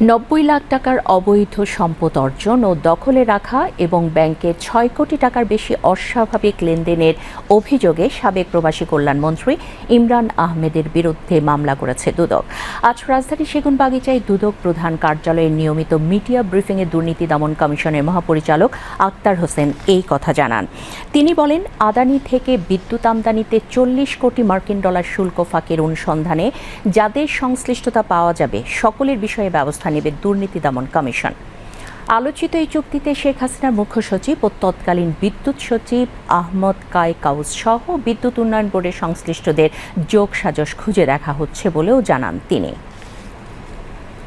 নব্বই লাখ টাকার অবৈধ সম্পদ অর্জন ও দখলে রাখা এবং ব্যাংকে ছয় কোটি টাকার বেশি অস্বাভাবিক লেনদেনের অভিযোগে সাবেক প্রবাসী কল্যাণমন্ত্রী ইমরান আহমেদের বিরুদ্ধে মামলা করেছে দুদক। আজ রাজধানী সেগুনবাগিচায় দুদক প্রধান কার্যালয়ের নিয়মিত মিডিয়া ব্রিফিংয়ে দুর্নীতি দমন কমিশনের মহাপরিচালক আক্তার হোসেন এই কথা জানান। তিনি বলেন, আদানি থেকে বিদ্যুৎ আমদানিতে চল্লিশ কোটি মার্কিন ডলার শুল্ক ফাঁকের অনুসন্ধানে যাদের সংশ্লিষ্টতা পাওয়া যাবে, সকলের বিষয়ে ব্যবস্থা নেবে দুর্নীতি দমন কমিশন। আলোচিত এই চুক্তিতে শেখ হাসিনার মুখ্য সচিব ও তৎকালীন বিদ্যুৎ সচিব আহমদ কায় কাউস সহ বিদ্যুৎ উন্নয়ন বোর্ডের সংশ্লিষ্টদের যোগ সাজস খুঁজে দেখা হচ্ছে বলেও জানান তিনি।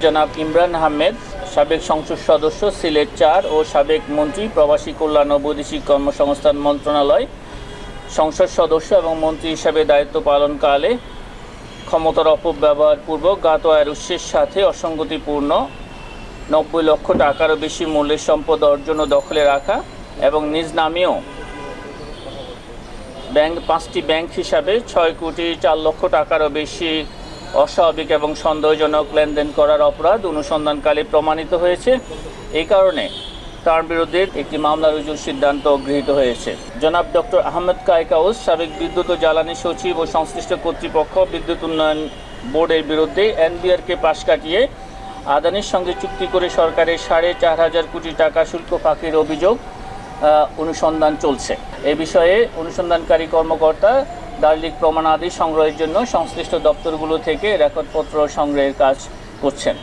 জনাব ইমরান আহমেদ, সাবেক সংসদ সদস্য, সিলেট চার ও সাবেক মন্ত্রী, প্রবাসী কল্যাণ ও বৈদেশিক কর্মসংস্থান মন্ত্রণালয়, সংসদ সদস্য এবং মন্ত্রী হিসাবে দায়িত্ব পালনকালে ক্ষমতার অপব্যবহার পূর্বক জ্ঞাত আয়ের উৎসের সাথে অসঙ্গতিপূর্ণ। নব্বই লক্ষ টাকারও বেশি মূল্যের সম্পদ অর্জন ও দখলে রাখা এবং নিজ নামেও ব্যাংক, পাঁচটি ব্যাংক হিসাবে ছয় কোটি চার লক্ষ টাকারও বেশি অস্বাভাবিক এবং সন্দেহজনক লেনদেন করার অপরাধ অনুসন্ধানকালে প্রমাণিত হয়েছে। এই কারণে তার বিরুদ্ধে একটি মামলা রুজুর সিদ্ধান্ত গৃহীত হয়েছে। জনাব ডক্টর আহমেদ কায়কাউস সাবেক বিদ্যুৎ ও জ্বালানি সচিব ও সংশ্লিষ্ট কর্তৃপক্ষ বিদ্যুৎ উন্নয়ন বোর্ডের বিরুদ্ধে এনবিআরকে পাশ কাটিয়ে আদানির সঙ্গে চুক্তি করে সরকারের সাড়ে চার হাজার কোটি টাকা শুল্ক ফাঁকির অভিযোগ অনুসন্ধান চলছে। এ বিষয়ে অনুসন্ধানকারী কর্মকর্তা দার্লিক প্রমাণাদি সংগ্রহের জন্য সংশ্লিষ্ট দপ্তরগুলো থেকে রেকর্ডপত্র সংগ্রহের কাজ করছেন।